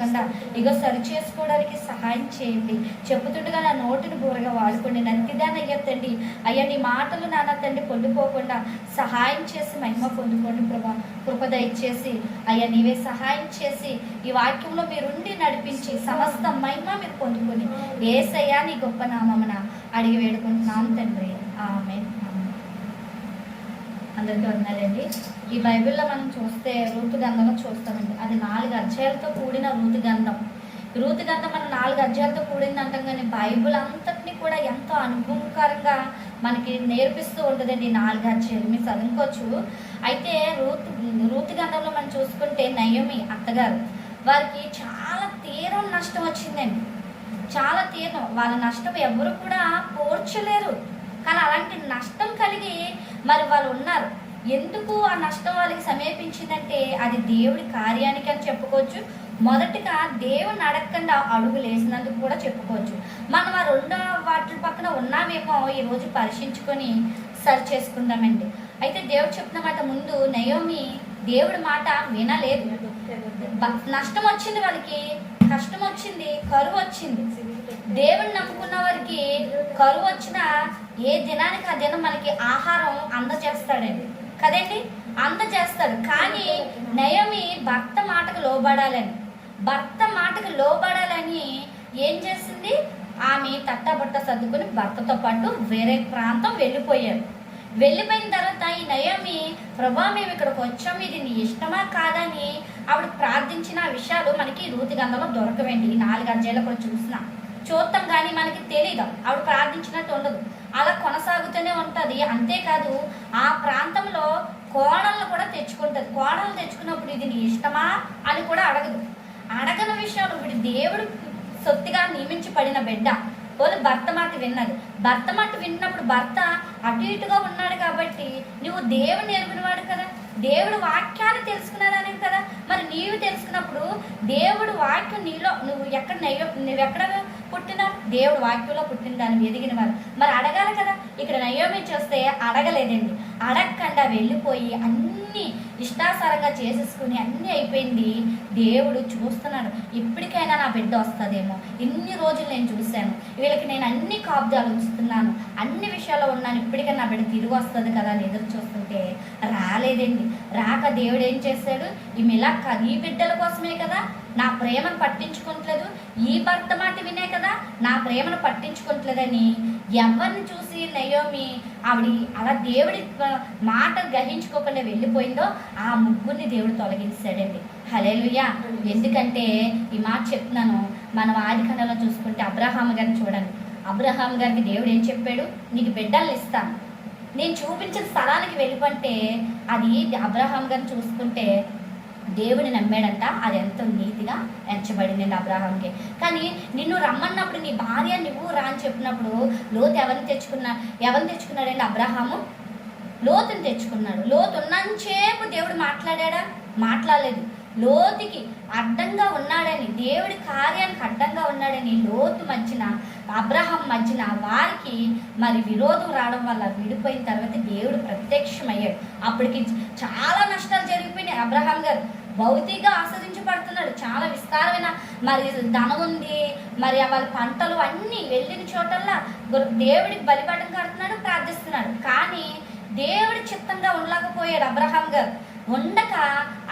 ఇవ్వకుండా ఇగో సరి చేసుకోవడానికి సహాయం చేయండి. చెప్పుతుండగా నా నోటిని బూరగా వాడుకోండి. నన్నిదాన అయ్యా తండ్రి అయ్యా నీ మాటలు నాన్న తండ్రి పొందుకోకుండా సహాయం చేసి మహిమ పొందుకోండి ప్రభా. కృపద ఇచ్చేసి అయ్యా నీవే సహాయం చేసి ఈ వాక్యంలో మీరుండి నడిపించి సమస్త మహిమ మీరు పొందుకొని ఏసయ్యా నీ గొప్ప నామమున అడిగి వేడుకుంటున్నాం తండ్రి. ఆమె అందరికీ వందనాలండి ఈ బైబిల్లో మనం చూస్తే రూతు గంధంలో చూస్తామండి. అది నాలుగు అధ్యాయాలతో కూడిన రూతు గంధం రూతు గంధం మనం నాలుగు అధ్యాయాలతో కూడింది అంటాం కానీ బైబిల్ అంతటిని కూడా ఎంతో అనుభవకరంగా మనకి నేర్పిస్తూ ఉంటుందండి ఈ నాలుగు అధ్యాయాలు. మీరు చదువుకోవచ్చు. అయితే రూతు రూతు గంధంలో మనం చూసుకుంటే నయమి అత్తగారు వారికి చాలా తీరం నష్టం వచ్చిందండి. చాలా తీరం. వాళ్ళ నష్టం ఎవరు కూడా పోర్చలేరు కానీ అలాంటి నష్టం కలిగి మరి వాళ్ళు ఉన్నారు. ఎందుకు ఆ నష్టం వాళ్ళకి సమీపించిందంటే అది దేవుడి కార్యానికి అని చెప్పుకోవచ్చు. మొదటగా దేవుని అడగకుండా అడుగులు వేసినందుకు కూడా చెప్పుకోవచ్చు. మనం ఆ రెండో వాటి పక్కన ఉన్నామేమో ఈరోజు పరీక్షించుకొని సరి చేసుకుందామండి. అయితే దేవుడు చెప్పిన మాట ముందు నయోమి దేవుడి మాట వినలేదు. నష్టం వచ్చింది వాళ్ళకి కష్టం వచ్చింది కరువు వచ్చింది. దేవుని నమ్ముకున్న వారికి కరువు వచ్చిన ఏ దినానికి ఆ దినం మనకి ఆహారం అందజేస్తాడండి. కదండి? అందజేస్తాడు. కానీ నయమి భర్త మాటకు లోబడాలని భర్త మాటకు లోబడాలని ఏం చేసింది? ఆమె తట్టబట్ట సర్దుకుని భర్తతో పాటు వేరే ప్రాంతం వెళ్ళిపోయారు వెళ్ళిపోయిన తర్వాత ఈ నయమి ప్రభా మేము ఇక్కడికి వచ్చాం. ఇది నీ ఇష్టమా కాదని ఆవిడ ప్రార్థించిన విషయాలు మనకి రూతి గంధంలో దొరకవండి. ఈ నాలుగు అధ్యాయులు కూడా చూసినా. చూస్తాం కానీ మనకి తెలియదు ఆవిడ ప్రార్థించినట్టు ఉండదు. అలా కొనసాగుతూనే ఉంటుంది. అంతేకాదు ఆ ప్రాంతంలో కోడలను కూడా తెచ్చుకుంటుంది. కోడలు తెచ్చుకున్నప్పుడు ఇది నీ ఇష్టమా అని కూడా అడగదు. అడగని విషయాలు ఇప్పుడు దేవుడు సొత్తుగా నియమించబడిన బిడ్డ. పోలు భర్త మాట విన్నది. భర్త మాట విన్నప్పుడు భర్త అటు ఇటుగా ఉన్నాడు కాబట్టి నువ్వు దేవుని ఎరుగునవాడు కదా. దేవుడు వాక్యాన్ని తెలుసుకున్నదాని కదా. మరి నీవు తెలుసుకున్నప్పుడు దేవుడు వాక్యం నీలో నువ్వు ఎక్కడ నువ్వు ఎక్కడ పుట్టిన దేవుడు వాక్యంలో పుట్టిన దాన్ని ఎదిగిన వారు మరి అడగాలి కదా? ఇక్కడ నయోమి చూస్తే అడగలేదండి. అడగకుండా వెళ్ళిపోయి అన్ని ఇష్టాసారంగా చేసేసుకుని అన్నీ అయిపోయింది. దేవుడు చూస్తున్నాడు. ఇప్పటికైనా నా బిడ్డ వస్తుందేమో. ఇన్ని రోజులు నేను చూశాను. వీళ్ళకి నేను అన్ని కాబ్దాలు ఉంచుతున్నాను. అన్ని విషయాల్లో ఉన్నాను. ఇప్పటికైనా నా బిడ్డ తిరిగి వస్తుంది కదా అని ఎదురు చూస్తుంటే రాలేదండి. రాక దేవుడు ఏం చేశాడు? ఈ మిలా ఈ బిడ్డల కోసమే కదా నా ప్రేమను పట్టించుకోవట్లేదు ఈ భర్త మాట వినే కదా నా ప్రేమను పట్టించుకోవట్లేదని ఎవరిని చూసి నయోమి ఆవిడ అలా దేవుడి మాట గ్రహించుకోకుండా వెళ్ళిపోయిందో ఆ ముగ్గురిని దేవుడు తొలగించాడండి. హలేలుయా ఎందుకంటే ఈ మాట చెప్తున్నాను మనం ఆది చూసుకుంటే అబ్రహాం గారిని చూడండి. అబ్రహాం గారికి దేవుడు ఏం చెప్పాడు? నీకు బిడ్డల్ని ఇస్తాను. నేను చూపించిన స్థలానికి వెళ్ళిపోతే అది అబ్రహాం గారిని చూసుకుంటే దేవుడిని నమ్మాడంట అది ఎంతో నీతిగా ఎంచబడింది అబ్రాహాంకి కానీ నిన్ను రమ్మన్నప్పుడు నీ భార్య నువ్వు రా అని చెప్పినప్పుడు లోతు ఎవరిని తెచ్చుకున్నా ఎవరిని తెచ్చుకున్నాడండి అబ్రహాము? లోతుని తెచ్చుకున్నాడు. లోతు ఉన్నంచేపు దేవుడు మాట్లాడా మాట్లాడలేదు. లోతుకి అడ్డంగా ఉన్నాడని దేవుడి కార్యానికి అడ్డంగా ఉన్నాడని లోతు మధ్యన అబ్రహం మధ్యన వారికి మరి విరోధం రావడం వల్ల విడిపోయిన తర్వాత దేవుడు ప్రత్యక్షమయ్యాడు. అప్పటికి చాలా నష్టాలు జరిగిపోయినాయి. అబ్రహాం గారు భౌతిక ఆస్వాదించబడుతున్నాడు. చాలా విస్తారమైన మరి ధనం ఉంది. మరి వాళ్ళ పంటలు అన్నీ వెళ్ళిన చోటల్లా దేవుడికి బలిపడం కడుతున్నాడు ప్రార్థిస్తున్నాడు. కానీ దేవుడి చిత్తంగా ఉండలేకపోయాడు అబ్రహాం గారు. ఉండక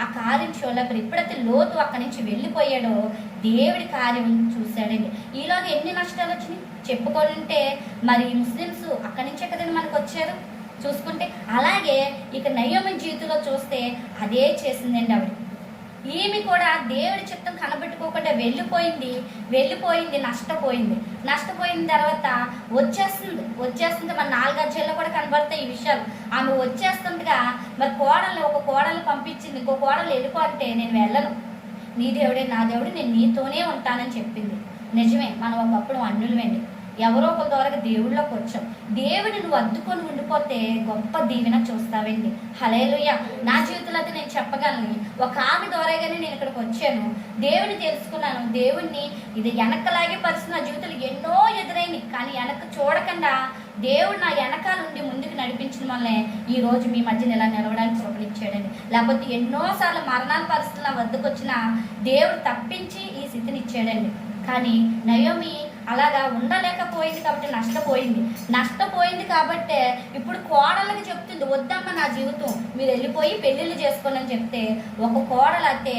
ఆ కార్యం చూడలేకపోయాడు. ఎప్పుడైతే లోతు అక్కడి నుంచి వెళ్ళిపోయాడో దేవుడి కార్యం చూశాడండి. ఈలోగా ఎన్ని నష్టాలు వచ్చినాయి? చెప్పుకుంటే మరి ముస్లిమ్స్ అక్కడి నుంచే కదండి మనకు వచ్చారు? చూసుకుంటే అలాగే ఇక నయోమి జీవితంలో చూస్తే అదే చేసిందండి ఆవిడ. ఈమె కూడా దేవుడి చిత్తం కనబెట్టుకోకుండా వెళ్ళిపోయింది వెళ్ళిపోయింది నష్టపోయింది. నష్టపోయిన తర్వాత వచ్చేస్తుంది వచ్చేస్తుంది మన నాలుగు అధ్యాయుల్లో కూడా కనబడతాయి ఈ విషయాలు. ఆమె వచ్చేస్తుండగా మరి కోడలు ఒక కోడలు పంపించింది ఇంకో కోడలు వెళ్ళిపో అంటే నేను వెళ్ళను. నీ దేవుడే నా దేవుడు నేను నీతోనే ఉంటానని చెప్పింది. నిజమే మనం ఒకప్పుడు అన్నులమండి ఎవరో ఒకరి ద్వారా దేవుళ్ళకి వచ్చాం. దేవుడు నువ్వు అద్దుకొని ఉండిపోతే గొప్ప దీవెన చూస్తావండి. హలేలుయ్య నా జీవితంలో అయితే నేను చెప్పగలను. ఒక ఆమె ద్వారాగానే నేను ఇక్కడికి వచ్చాను. దేవుని తెలుసుకున్నాను. దేవుణ్ణి ఇది వెనకలాగే పరిస్థితి నా జీవితంలో ఎన్నో ఎదురైంది కానీ వెనక్కి చూడకుండా దేవుడు నా వెనకాల ఉండి ముందుకు నడిపించిన వల్లే ఈ రోజు మీ మధ్యన ఇలా నిలవడానికి కృపలు ఇచ్చాడండి లేకపోతే ఎన్నోసార్లు మరణాల పరిస్థితుల వద్దకు వచ్చిన దేవుడు తప్పించి ఈ స్థితిని ఇచ్చాడండి. కానీ నయోమి అలాగా ఉండలేకపోయింది కాబట్టి నష్టపోయింది. నష్టపోయింది కాబట్టే ఇప్పుడు కోడలకి చెప్తుంది వద్దమ్మ నా జీవితం మీరు వెళ్ళిపోయి పెళ్ళిళ్ళు చేసుకోనని చెప్తే ఒక కోడలు అయితే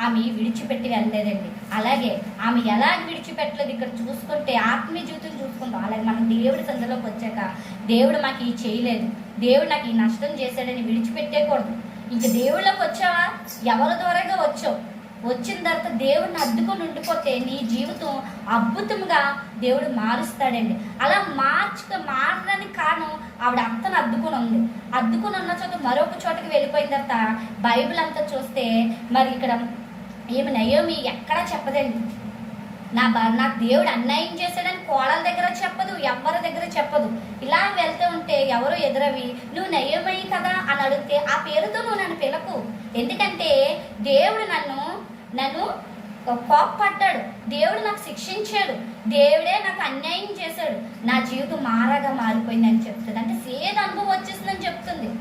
ఆమె విడిచిపెట్టి వెళ్ళలేదండి. అలాగే ఆమె ఎలా విడిచిపెట్టలేదు ఇక్కడ చూసుకుంటే ఆత్మీయ జీవితం చూసుకుంటాం అలాగే మనం దేవుడి సందులోకి వచ్చాక దేవుడు మాకు ఈ చేయలేదు. దేవుడు నాకు ఈ నష్టం చేశాడని విడిచిపెట్టేకూడదు ఇంక దేవుళ్ళకి వచ్చావా? ఎవరి ద్వారాగా వచ్చావు? వచ్చిన తర్వాత దేవుడిని అద్దుకొని ఉండిపోతే నీ జీవితం అద్భుతంగా దేవుడు మారుస్తాడండి. అలా మార్చుక మారడానికి కారణం ఆవిడ అత్తను అద్దుకొని ఉంది. అద్దుకొని ఉన్న చోట మరొక చోటకి వెళ్ళిపోయిన తర్వాత బైబిల్ అంతా చూస్తే మరి ఇక్కడ ఏమి నయోమి ఎక్కడా చెప్పదండి. నా బ నాకు దేవుడు అన్యాయం చేశాడని కోడల దగ్గర చెప్పదు ఎవరి దగ్గర చెప్పదు. ఇలా వెళ్తూ ఉంటే ఎవరో ఎదురవి నువ్వు నయ్యమయ్యి కదా? అని అడిగితే ఆ పేరుతో నువ్వు నన్ను పిలకు. ఎందుకంటే దేవుడు నన్ను నన్ను కోప్పడ్డాడు దేవుడు నాకు శిక్షించాడు. దేవుడే నాకు అన్యాయం చేశాడు. నా జీవితం మారాగా మారిపోయిందని చెప్తుంది. అంటే సేద అనుభవం వచ్చేసిందని చెప్తుంది.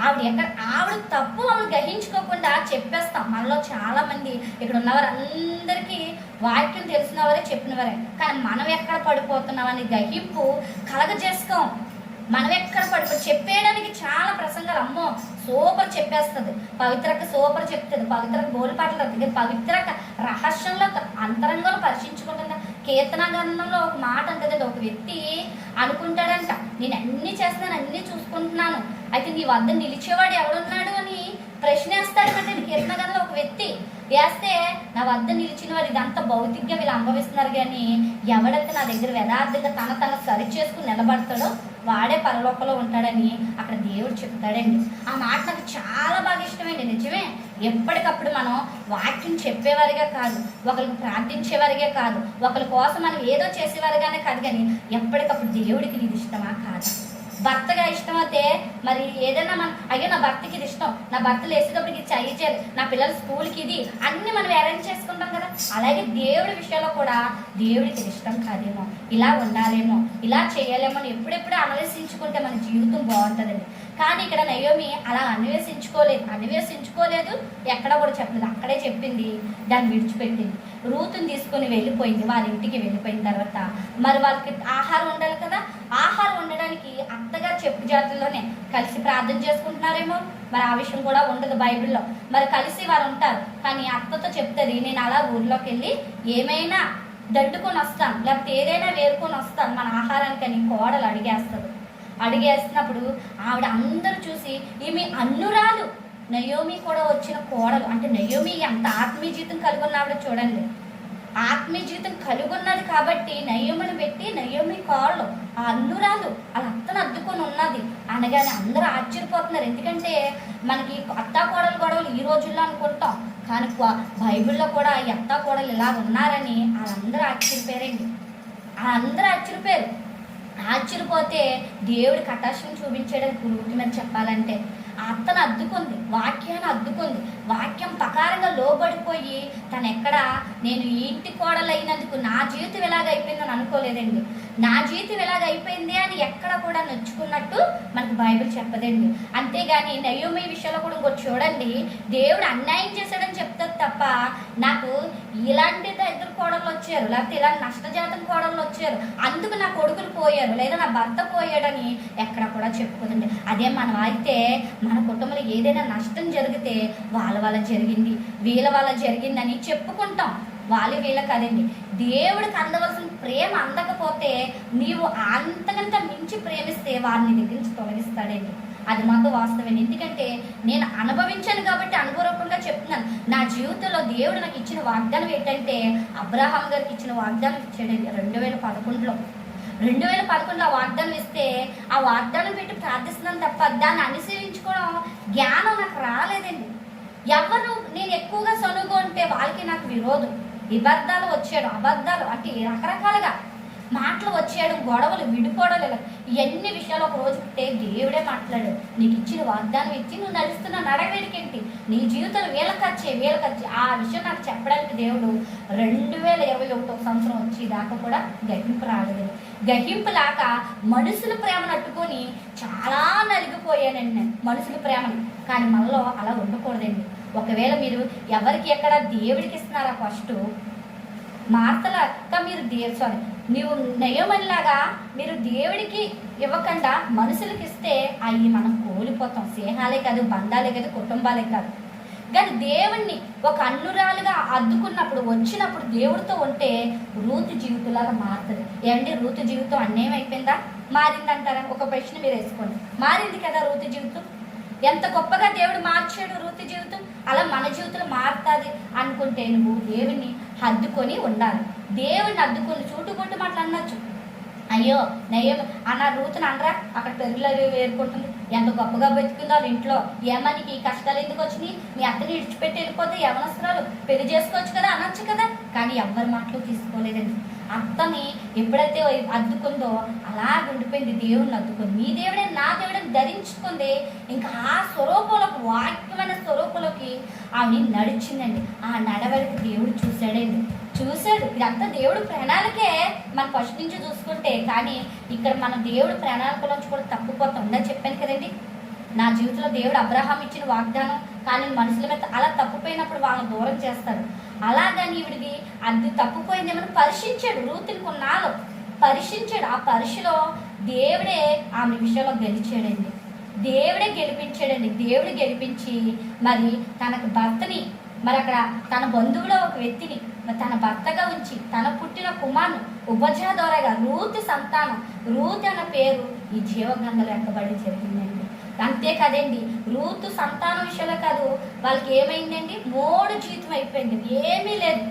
ఆవిడ ఎక్కడ ఆవిడ తప్పు ఆవిడ గ్రహించుకోకుండా చెప్పేస్తాం. మనలో చాలా మంది ఇక్కడ ఉన్నవారు అందరికీ వాక్యం తెలిసిన వారే కానీ మనం ఎక్కడ పడిపోతున్నామని గ్రహింపు కలగజేసుకోం. మనం ఎక్కడ పడిపో చెప్పేయడానికి చాలా ప్రసంగాలు. అమ్మో సూపర్ చెప్పేస్తుంది. పవిత్రక సూపర్ చెప్తుంది. పవిత్రక బోలిపాటలు పవిత్రక రహస్యంలో అంతరంగంలో పరిశీలించుకుంటుందా? కీర్తన గ్రంథంలో ఒక మాట ఉంటుంది ఒక వ్యక్తి అనుకుంటాడంట నేను అన్ని చేస్తున్నాను అన్ని చూసుకుంటున్నాను. అయితే నీ వద్ద నిలిచేవాడు ఎవడున్నాడు అని ప్రశ్న వేస్తాడంటే కీర్తన గ్రంథంలో ఒక వ్యక్తి వేస్తే నా వద్ద నిలిచిన వారు ఇదంతా భౌతికంగా వీళ్ళు అనుభవిస్తున్నారు కానీ ఎవడైతే నా దగ్గర యథార్థంగా తన తన సరి చేసుకుని నిలబడతాడో వాడే పరలోకంలో ఉంటాడని అక్కడ దేవుడు చెప్తాడండి. ఆ మాట నాకు చాలా బాగా ఇష్టమైంది నిజమే. ఎప్పటికప్పుడు మనం వాక్యం చెప్పేవారిగా కాదు ఒకరికి ప్రార్థించేవారిగా కాదు ఒకరి కోసం మనం ఏదో చేసేవారిగానే కాదు కానీ ఎప్పటికప్పుడు దేవుడికి ఇది ఇష్టమా? కాదు? భర్తగా ఇష్టం అయితే మరి ఏదైనా మన అయ్యో నా భర్తకి ఇది ఇష్టం. నా భర్త లేసేటప్పటికి ఇది చేయాలి నా పిల్లల స్కూల్కి ఇది. అన్ని మనం అరేంజ్ చేసుకుంటాం కదా. అలాగే దేవుడి విషయంలో కూడా దేవుడికి ఇష్టం కాదేమో. ఇలా ఉండాలేమో. ఇలా చేయాలేమో అని ఎప్పుడెప్పుడు ఆలోచించుకుంటే మన జీవితం బాగుంటుందండి. కానీ ఇక్కడ నయోమి అలా అన్వేషించుకోలేదు. అన్వేషించుకోలేదు. ఎక్కడ కూడా చెప్పలేదు. అక్కడే చెప్పింది. దాన్ని విడిచిపెట్టింది. రూతుని తీసుకొని వెళ్ళిపోయింది. వాళ్ళ ఇంటికి వెళ్ళిపోయిన తర్వాత. మరి వాళ్ళకి ఆహారం ఉండాలి కదా? ఆహారం ఉండడానికి అత్తగారు చెప్పు జాతుల్లోనే కలిసి ప్రార్థన చేసుకుంటున్నారేమో? మరి ఆ విషయం కూడా ఉండదు బైబిల్లో. మరి కలిసి వారు ఉంటారు. కానీ అత్తతో చెప్తుంది నేను అలా ఊర్లోకి వెళ్ళి ఏమైనా దడ్డుకొని వస్తాను. లేకపోతే ఏదైనా వేరుకొని వస్తాను. మన ఆహారానికని కోడలు అడిగేస్తుంది. అడిగేస్తున్నప్పుడు ఆవిడ అందరూ చూసి ఈమె అన్నురాలు? నయోమి కూడా వచ్చిన కోడలు. అంటే నయోమి ఎంత ఆత్మీయ జీవితం కలుగున్న ఆవిడ చూడండి. ఆత్మీయ జీవితం కలుగున్నది కాబట్టి నయోమిని పెట్టి నయోమి కోడలు ఆ అన్నురాలు వాళ్ళ అత్తను అద్దుకొని ఉన్నది. అనగానే అందరూ ఆశ్చర్యపోతున్నారు. ఎందుకంటే మనకి అత్తా కోడలు గొడవలు ఈ రోజుల్లో అనుకుంటాం. కానీ బైబిల్లో కూడా ఈ అత్తా కోడలు ఇలా ఉన్నారని వాళ్ళందరూ ఆశ్చర్యపోయారండి. వాళ్ళందరూ ఆశ్చర్యపోయారు. ఆశ్చర్యపోతే దేవుడి కటాక్షం చూపించడానికి రూట్ చెప్పాలంటే అత్తను అద్దుకుంది వాక్యాన్ని అద్దుకుంది. వాక్యం ప్రకారంగా లోబడిపోయి తను ఎక్కడ నేను ఇంటి కోడలు అయినందుకు నా జీవితం ఎలాగైపోయిందని అనుకోలేదండి. నా జీవితం ఎలాగ అయిపోయింది అని ఎక్కడ కూడా నొచ్చుకున్నట్టు మనకు బైబిల్ చెప్పదండి. అంతేగాని నయోమి విషయంలో కూడా ఇంకోటి చూడండి. దేవుడు అన్యాయం చేశాడని చెప్తారు తప్ప నాకు ఇలాంటి ఇద్దరు కోడళ్ళు వచ్చారు లేకపోతే ఇలాంటి నష్టజాతం కోడళ్ళు వచ్చారు. అందుకు నా కొడుకులు పోయారు లేదా నా భర్త పోయాడని ఎక్కడ కూడా చెప్పుకోదండి. అదే మనం అయితే మన కుటుంబంలో ఏదైనా నష్టం జరిగితే వాళ్ళ వల్ల జరిగింది వీళ్ళ వల్ల జరిగిందని చెప్పుకుంటాం. వాళ్ళు వీళ్ళ కదండి. దేవుడికి అందవలసిన ప్రేమ అందకపోతే నీవు అంతకంత మించి ప్రేమిస్తే వారిని దగ్గర నుంచి తొలగిస్తాడండి. అది మాకు వాస్తవం ఎందుకంటే నేను అనుభవించాను కాబట్టి అనుభవరూపంగా చెప్తున్నాను. నా జీవితంలో దేవుడు నాకు ఇచ్చిన వాగ్దానం ఏంటంటే అబ్రహాం గారికి ఇచ్చిన వాగ్దానం ఇచ్చాడండి రెండు వేల పదకొండులో. రెండు వేల పదకొండులో ఆ వాగ్దానం ఇస్తే ఆ వాగ్దానం పెట్టి ప్రార్థిస్తున్నాను తప్ప దాన్ని అనుసరించుకోవడం జ్ఞానం నాకు రాలేదండి. ఎవరు నేను ఎక్కువగా సనుగు ఉంటే వాళ్ళకి నాకు విరోధం. విబద్ధాలు వచ్చాడు అబద్ధాలు అంటే రకరకాలుగా మాటలు వచ్చేయడం గొడవలు విడిపోవడం లేదు ఇవన్నీ విషయాలు ఒక రోజు పుట్టే దేవుడే మాట్లాడాడు. నీకు ఇచ్చిన వాగ్దానం ఇచ్చి నువ్వు నడుస్తున్న నడవేడికేంటి నీ జీవితంలో వీళ్ళకచ్చే వీళ్ళకచ్చే ఆ విషయం నాకు చెప్పడానికి దేవుడు రెండు వేల ఇరవై ఒకటో సంవత్సరం వచ్చి దాకా కూడా గహింపు రాలేదు. గహింపు లాక మనుషుల ప్రేమను అట్టుకొని చాలా నలిగిపోయానండి నేను మనుషుల ప్రేమను. కానీ మనలో అలా ఉండకూడదండి. ఒకవేళ మీరు ఎవరికి ఎక్కడ దేవుడికి ఇస్తున్నారా ఫస్ట్? మార్తల అక్క మీరు దే సారీ నీవు నయమనిలాగా మీరు దేవుడికి ఇవ్వకుండా మనుషులకి ఇస్తే అవి మనం కోల్పోతాం. స్నేహాలే కాదు బంధాలే కాదు కుటుంబాలే కాదు. కానీ దేవుణ్ణి ఒక అన్నురాలుగా అద్దుకున్నప్పుడు వచ్చినప్పుడు దేవుడితో ఉంటే రూతు జీవితంలాగా మారుతుంది. ఏమండి? రూతు జీవితం అన్నేం అయిపోయిందా మారిందంటారా? ఒక ప్రశ్న మీరు వేసుకోండి. మారింది కదా రూతు జీవితం? ఎంత గొప్పగా దేవుడు మార్చాడు వృత్తి జీవితం? అలా మన జీవితం మారుతుంది అనుకుంటే నువ్వు దేవుని హద్దుకొని ఉండాలి. దేవుని హద్దుకొని చూటుకుంటూ మాటలు అనొచ్చు. అయ్యో నయ్యం అన్న రూతుని అనరా? అక్కడ పెరుగులు వేరుకుంటుంది ఎంత గొప్పగా బతికిందో వాళ్ళ ఇంట్లో. ఏమని నీకు ఈ కష్టాలు ఎందుకు వచ్చినాయి? మీ అత్తని ఇడిచిపెట్టి వెళ్ళిపోతే యవనస్తురాలు పెళ్ళి చేసుకోవచ్చు కదా అనొచ్చు కదా. కానీ ఎవ్వరి మాటలు తీసుకోలేదండి. అత్తని ఎప్పుడైతే అద్దుకుందో అలా ఉండిపోయింది దేవుడిని అద్దుకుంది మీ దేవుడే నా దేవుడిని ధరించుకుంది. ఇంకా ఆ స్వరూపంలోకి వాక్యమైన స్వరూపంలోకి ఆవిడ నడిచిందండి. ఆ నడవడికి దేవుడు చూశాడండి చూశాడు. ఇదంతా దేవుడు ప్రణాళికే. మన ఫస్ట్ నుంచి చూసుకుంటే కానీ ఇక్కడ మన దేవుడు ప్రణాళికలోంచి కూడా తప్పిపోతాం చెప్పాను కదండి. నా జీవితంలో దేవుడు అబ్రహాం ఇచ్చిన వాగ్దానం కానీ మనుషుల మీద అలా తప్పిపోయినప్పుడు వాళ్ళని దూరం చేస్తాడు అలాగని ఈవిడిది అది తప్పిపోయిందేమని పరీక్షించాడు రూతుని కొన్నాళ్ళు పరీక్షించాడు ఆ పరీక్షలో దేవుడే ఆమె విషయంలో గెలిచాడండి. దేవుడే గెలిపించాడండి. దేవుడు గెలిపించి మరి తనకు భర్తని మరి అక్కడ తన బంధువులో ఒక వ్యక్తిని మరి తన భర్తగా ఉంచి తన పుట్టిన కుమారును ఉపజన ద్వారాగా రూతి సంతానం రూతి అన్న పేరు ఈ జీవగంగలో ఎక్కబడి జరిగింది అంతే కదండి. రూతు సంతానం విషయంలో కాదు వాళ్ళకి ఏమైందండి? మోడు జీవితం అయిపోయింది. ఏమీ లేదు.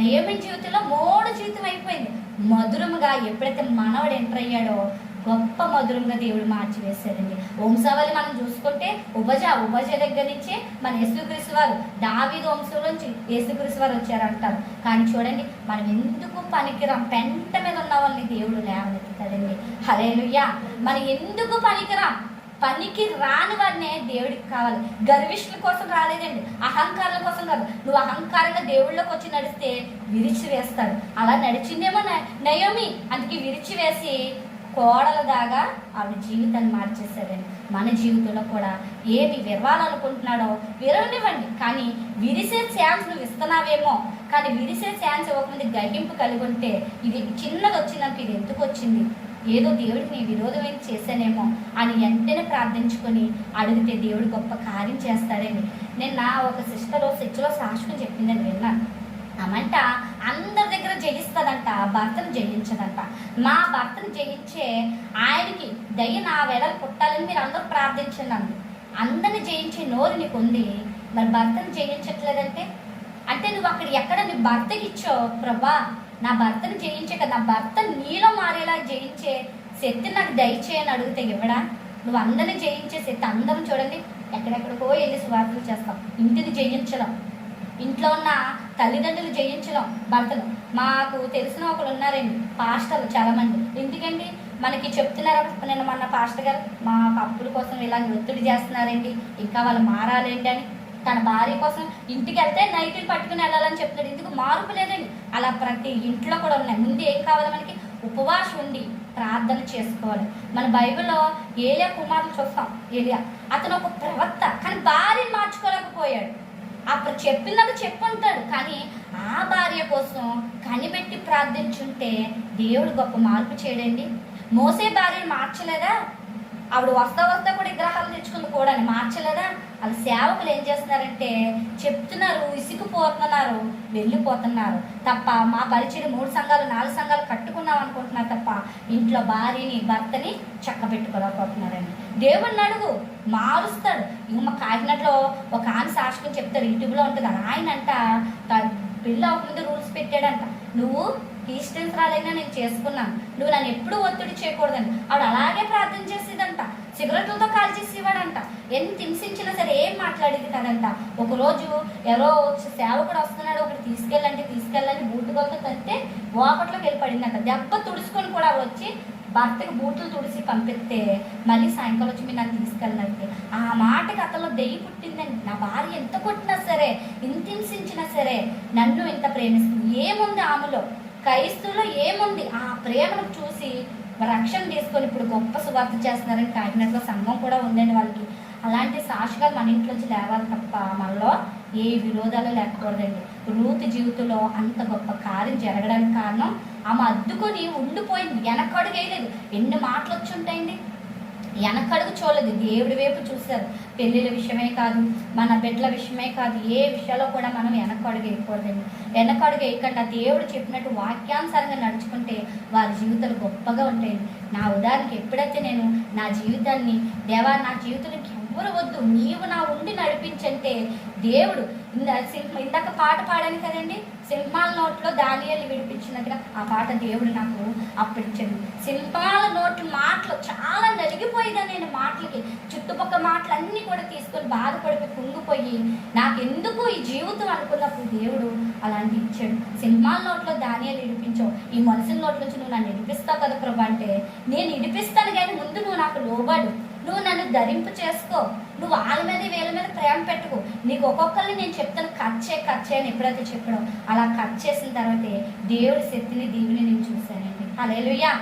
నయమి జీవితంలో మోడు జీవితం అయిపోయింది. మధురముగా ఎప్పుడైతే మనవడు ఎంటర్ అయ్యాడో గొప్ప మధురంగా దేవుడు మార్చివేశాడండి. వంశావళి మనం చూసుకుంటే ఉపజ ఉపజ దగ్గర నుంచే మన యేసుక్రీస్తు వారు దావిద వంశం నుంచి యేసుక్రీస్తు వారు వచ్చారంటారు. కానీ చూడండి మనం ఎందుకు పనికిరాం? పెంట మీద ఉన్న వాళ్ళని దేవుడు లేవనెత్తుతాడండి. హలేలుయ్యా మనం ఎందుకు పనికిరాం? పనికి రాని వారినే దేవుడికి కావాలి. గర్విష్ఠుల కోసం రాలేదండి. అహంకారాల కోసం కాదు. నువ్వు అహంకారంగా దేవుళ్ళకి వచ్చి నడిస్తే విరిచి వేస్తాడు అలా నడిచిందేమో నయోమి. అందుకే విరిచి వేసి కోడల దాగా ఆవిడ జీవితాన్ని మార్చేశారండి మన జీవితంలో కూడా ఏమి విరవాలనుకుంటున్నాడో విరవనివ్వండి. కానీ విరిసే ఛాన్స్ నువ్వు ఇస్తున్నావేమో. కానీ విరిసే ఛాన్స్ ఇవ్వకముందు గహింపు కలిగి ఉంటే ఇది చిన్నది వచ్చిందంటే ఇది ఎందుకు వచ్చింది? ఏదో దేవుడికి నీ విరోధం ఏం చేశానేమో అని వెంటనే ప్రార్థించుకొని అడిగితే దేవుడు గొప్ప కార్యం చేస్తాడండి నిన్న ఒక సిస్టర్ చర్చిలో సాక్ష్యం చెప్పిందని విన్నాను. ఆమంట అందరి దగ్గర జయిస్తుందంట భర్తను జయించదంట. మా భర్తను జయించే ఆయనకి దయ నా వెడలు పుట్టాలని మీరు అందరూ ప్రార్థించండి అందరిని జయించే నోరు నీకు ఉంది మరి భర్తను జయించట్లేదంటే? అంటే నువ్వు అక్కడ ఎక్కడ నీ భర్తకి ఇచ్చో ప్రభా నా భర్తను జయించక నా భర్త నీలో మారేలా జయించే శక్తి నాకు దయచేయని అడిగితే ఇవ్వడా నువ్వు అందరిని జయించే శక్తి అందరం చూడండి. ఎక్కడెక్కడికో వెళ్ళి స్వార్థలు చేస్తాం. ఇంటిని జయించడం ఇంట్లో ఉన్న తల్లిదండ్రులు జయించడం భర్తలు మాకు తెలిసిన ఒకరు ఉన్నారండి పాస్టర్లు చాలామంది. ఎందుకండి? మనకి చెప్తున్నారు నేను మొన్న పాస్టర్ గారు మా అప్పుల కోసం ఇలా ఒత్తిడి చేస్తున్నారండి. ఇంకా వాళ్ళు మారాలండి అని. తన భార్య కోసం ఇంటికి వెళ్తే నైట్లు పట్టుకుని వెళ్ళాలని చెప్తున్నాడు. ఎందుకు మార్పు లేదండి. అలా ప్రతి ఇంట్లో కూడా ఉన్నాయి. ముందు ఏం కావాలి మనకి? ఉపవాసం ఉండి ప్రార్థన చేసుకోవాలి. మన బైబిల్లో ఏలియా కుమారులు చూస్తాం. ఏలియా. అతను ఒక ప్రవక్త కానీ భార్యను మార్చుకోలేకపోయాడు. అప్పుడు చెప్పినది చెప్పుంటాడు కానీ ఆ భార్య కోసం కనిపెట్టి ప్రార్థించుంటే దేవుడు గొప్ప మార్పు చేయడండి. మోసే భార్యను మార్చలేదా? ఆవిడ వస్తా వస్తా కూడా విగ్రహాలు తెచ్చుకుంది కూడా మార్చలేదా? వాళ్ళ సేవకులు ఏం చేస్తున్నారంటే చెప్తున్నారు ఇసుకుపోతున్నారు వెళ్ళిపోతున్నారు. తప్ప మా పరిచయం మూడు సంఘాలు నాలుగు సంఘాలు కట్టుకున్నాం అనుకుంటున్నారు తప్ప ఇంట్లో భార్యని భర్తని చక్క పెట్టుకోలేకపోతున్నారండి. దేవుడిని అడుగు మారుస్తాడు. ఇంక మా కాకినాడలో ఒక ఆమె సాక్షికం చెప్తారు యూట్యూబ్లో ఉంటుంది ఆయన అంట పెళ్ళి అవ్వకముందు రూల్స్ పెట్టాడంట. నువ్వు డిస్టెన్స్ రాలేనా నేను చేసుకున్నాను. నువ్వు నన్ను ఎప్పుడు ఒత్తిడి చేయకూడదని. ఆవిడ అలాగే ప్రార్థన చేసేదంట. సిగరెట్లతో కాల్ చేసేవాడంట. ఎంత హింసించినా సరే ఏం మాట్లాడేది కదంట ఒకరోజు ఎవరో సేవకుడు వస్తున్నాడు. ఒకటి తీసుకెళ్ళంటే తీసుకెళ్ళండి తీసుకెళ్ళని బూటుగొలతో తట్టే వాకట్లోకి వెళ్ళిపడిందంట. దెబ్బ తుడుచుకొని కూడా ఆవిడ వచ్చి భర్తకి బూట్లు తుడిసి పంపిస్తే మళ్ళీ సాయంకాలం వచ్చి మీరు నన్ను తీసుకెళ్ళాలంటే ఆ మాటకి అతలో దెయ్యి పుట్టిందండి. నా భార్య ఎంత కొట్టినా సరే ఇంత హింసించినా సరే నన్ను ఇంత ప్రేమిస్తుంది. ఏముంది ఆమెలో? క్రైస్తువులో ఏముంది? ఆ ప్రేమను చూసి రక్షణ తీసుకొని ఇప్పుడు గొప్ప సువార్త చేస్తున్నారని కాకినాడలో సంఘం కూడా ఉందండి వాళ్ళకి. అలాంటి సాక్షిగా మన ఇంట్లోంచి లేవాలి తప్ప మనలో ఏ విరోధాలు లేకూడదండి. రూత్ జీవితంలో అంత గొప్ప కార్యం జరగడానికి కారణం ఆమె అద్దుకొని ఉండిపోయింది. వెనకడుగేయలేదు ఎన్ని మాటలు వచ్చి ఉంటాయండి వెనకడుగు చూడలేదు. దేవుడి వైపు చూశారు. పెళ్ళిళ్ళ విషయమే కాదు మన బిడ్డల విషయమే కాదు ఏ విషయాల్లో కూడా మనం వెనకడుగు వేయకూడదండి. వెనకడుగు వేయకుండా దేవుడు చెప్పినట్టు వాక్యానుసారంగా నడుచుకుంటే వారి జీవితాలు గొప్పగా ఉంటాయి. నా ఉదాహరణకి ఎప్పుడైతే నేను నా జీవితాన్ని దేవా నా జీవితానికి ఎవ్వరు వద్దు నీవు నా ఉండి నడిపించంటే దేవుడు ఇందాక పాట పాడాను కదండి. సింహాల నోట్లో దానియాలు విడిపించినట్టుగా ఆ పాట దేవుడు నాకు అప్పించింది సింహాల నోట్లు మాటలు చాలా నలిగిపోయిగా నేను మాటలకి చుట్టుపక్కల మాటలు అన్నీ కూడా తీసుకొని బాధపడిపోయి కుంగిపోయి నాకెందుకు ఈ జీవితం అనుకున్నప్పుడు దేవుడు అలాంటి ఇచ్చాడు. సింహాల నోట్లో ధాన్యాలు ఇడిపించావు ఈ మనుషుల నోట్ల నుంచి నువ్వు నన్ను ఇడిపిస్తావు కదా ప్రభు అంటే నేను ఇడిపిస్తాను కానీ ముందు నువ్వు నాకు లోబడు. నువ్వు నన్ను ధరింపు చేసుకో. నువ్వు వాళ్ళ మీద వీళ్ళ మీద ప్రేమ పెట్టుకు. నీకు ఒక్కొక్కరిని నేను చెప్తాను కట్ చే కట్ ఎప్పుడైతే చెప్పడం. అలా కట్ చేసిన తర్వాతే దేవుడి శక్తిని దీవిని నేను చూశానండి. అలా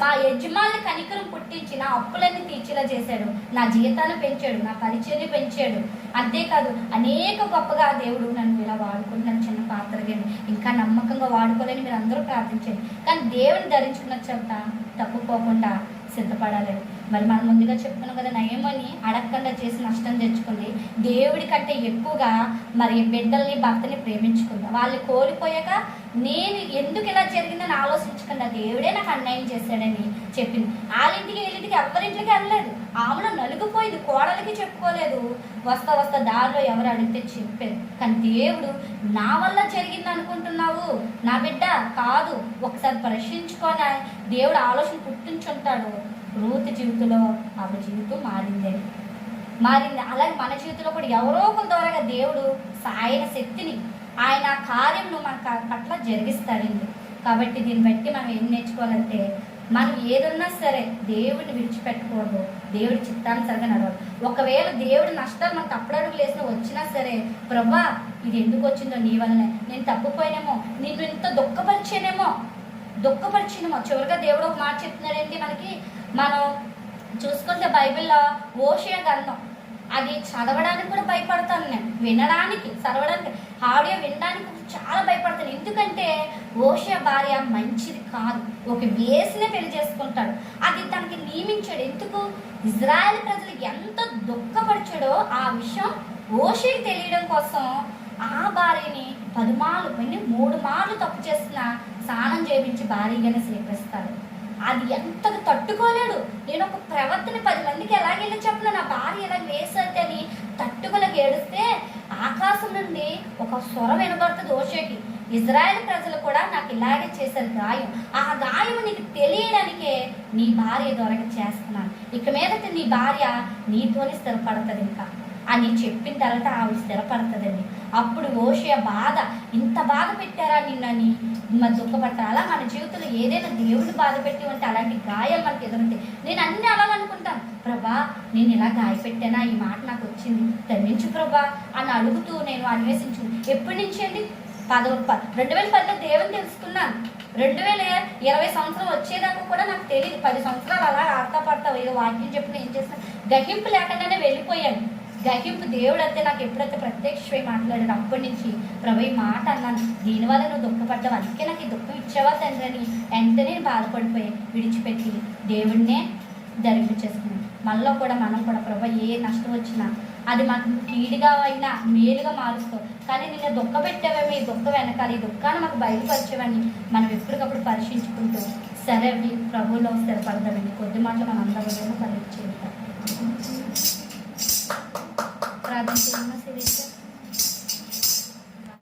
మా యజమాని కనికరం పుట్టించి నా అప్పులన్నీ తీర్చేలా చేశాడు. నా జీతాన్ని పెంచాడు నా పరిచయని పెంచాడు. అంతేకాదు అనేక గొప్పగా దేవుడు నన్ను ఇలా వాడుకుంటున్నాను చిన్న పాత్రగా ఇంకా నమ్మకంగా వాడుకోలేని మీరు అందరూ ప్రార్థించండి. కానీ దేవుని ధరించుకున్న చెప్తా తప్పుకోకుండా సిద్ధపడాలండి. మరి మనం ముందుగా చెప్పుకున్నాం కదా నయమని అడగకుండా చేసి నష్టం తెచ్చుకుంది. దేవుడి కంటే ఎక్కువగా మరి బిడ్డల్ని భర్తని ప్రేమించుకుందా? వాళ్ళు కోల్పోయాక నేను ఎందుకు ఇలా జరిగిందని ఆలోచించకుండా దేవుడే నాకు అన్యాయం చేశాడని చెప్పింది. వాళ్ళింటికి వీళ్ళింటికి ఎవరింటికి వెళ్ళలేదు. ఆమెలో నలుగుపోయింది కోడలికి చెప్పుకోలేదు. వస్తా వస్తా దారిలో ఎవరు అడిగితే చెప్పారు కానీ దేవుడు నా వల్ల జరిగింది అనుకుంటున్నావు? నా బిడ్డ కాదు ఒకసారి ప్రశ్నించుకొని దేవుడు ఆలోచన పుట్టించుంటాడు. రూత్ జీవితంలో ఆమె జీవితం మారింది మారింది. అలాగే మన జీవితంలో కూడా ఎవరో ఒక ద్వారా దేవుడు ఆయన శక్తిని ఆయన కార్యంను మన పట్ల జరిగిస్తాడండి. కాబట్టి దీన్ని బట్టి మనం ఏం నేర్చుకోవాలంటే మనం ఏదున్నా సరే దేవుడిని విడిచిపెట్టకూడదు దేవుడి చిత్తానుసరిగా నడవాలి. ఒకవేళ దేవుడి నష్టాలు మనకు అప్పుడడుగు లేసిన వచ్చినా సరే ప్రభా ఇది ఎందుకు వచ్చిందో నీ వల్లనే. నేను తప్పిపోయినేమో. నిన్ను ఇంత దుఃఖపరిచానేమో. దుఃఖపరిచినమో. చివరిగా దేవుడు ఒక మాట చెప్తున్నాడండి మనకి. మనం చూసుకుంటే బైబిల్లో ఓషియా గ్రంథం అది చదవడానికి కూడా భయపడతాను నేను. వినడానికి చదవడానికి ఆడియో వినడానికి చాలా భయపడతాను. ఎందుకంటే ఓషియా భార్య మంచిది కాదు. ఒక వేసినే పెళ్ళి చేసుకుంటాడు. అది తనకి నియమించాడు. ఎందుకు? ఇజ్రాయెల్ ప్రజలు ఎంత దుఃఖపరిచాడో ఆ విషయం ఓషికి తెలియడం కోసం ఆ భార్యని పదిమాలు పని మూడు మార్లు తప్పు చేసిన స్నానం చేయించి భారీగానే స్వీకరిస్తాడు అది ఎంత తట్టుకోలేడు. నేను ఒక ప్రవర్తన పది మందికి ఎలాగెళ్ళి చెప్పను. నా భార్య ఎలా వేసైతే అని తట్టుకోలేక ఏడిస్తే ఆకాశం నుండి ఒక స్వరం వినబడుతుంది ఓషేకి. ఇజ్రాయెల్ ప్రజలు కూడా నాకు ఇలాగే చేశారు గాయం. ఆ గాయం నీకు తెలియడానికే నీ భార్య దొరక చేస్తున్నాను. ఇక మీదట నీ భార్య నీతోనే స్థిరపడుతుంది ఇంకా. అని చెప్పిన తర్వాత ఆవిడ స్థిరపడుతుందండి. అప్పుడు ఓషే బాధ. ఇంత బాధ పెట్టారా నిన్నని? మన దుఃఖపడతారు. అలా మన జీవితంలో ఏదైనా దేవుడిని బాధ పెట్టి ఉంటే అలాంటి గాయాలు మనకి ఎదురుంటాయి నేను అన్ని అలా అనుకుంటాను ప్రభా నేను ఇలా గాయపెట్టానా? ఈ మాట నాకు వచ్చింది. క్షమించు ప్రభా అని అడుగుతూ నేను అన్వేషించు ఎప్పటి నుంచి అండి? పద రెండు వేల పదిలో దేవుని తెలుసుకున్నాను. రెండు వేల ఇరవై సంవత్సరం వచ్చేదాకా కూడా నాకు తెలియదు. పది సంవత్సరాలు అలా ఆడతా పడతా ఏదో వాక్యం చెప్పిన ఏం చేస్తాను గహింపు లేకుండానే వెళ్ళిపోయాను. గ్రహింపు దేవుడు అయితే నాకు ఎప్పుడైతే ప్రత్యక్షమై మాట్లాడాడు అప్పటి నుంచి ప్రభు మాట అన్నాను. దీనివల్ల నువ్వు దుఃఖపడ్డావు. అందుకే నాకు ఈ దుఃఖం ఇచ్చావా తండ్రి అని వెంటనే నేను బాధపడిపోయి విడిచిపెట్టి దేవుడినే ధరింపు చేసుకున్నాను. మనలో కూడా మనం కూడా ప్రభు ఏ నష్టం వచ్చినా అది మాకు కీడుగా అయినా మేలుగా మారుస్తావు కానీ నిన్న దుఃఖ పెట్టావేమో ఈ దుఃఖం వెనకాల ఈ దుఃఖాన్ని మాకు బయటపరిచేవని మనం ఎప్పటికప్పుడు పరీక్షించుకుంటూ సరే అవి ప్రభువులో స్థిరపడదామండి. కొద్ది మాటలు మన కలిగి పరీక్ష చేద్దాం ప్రార్థన చేయమా శిరీష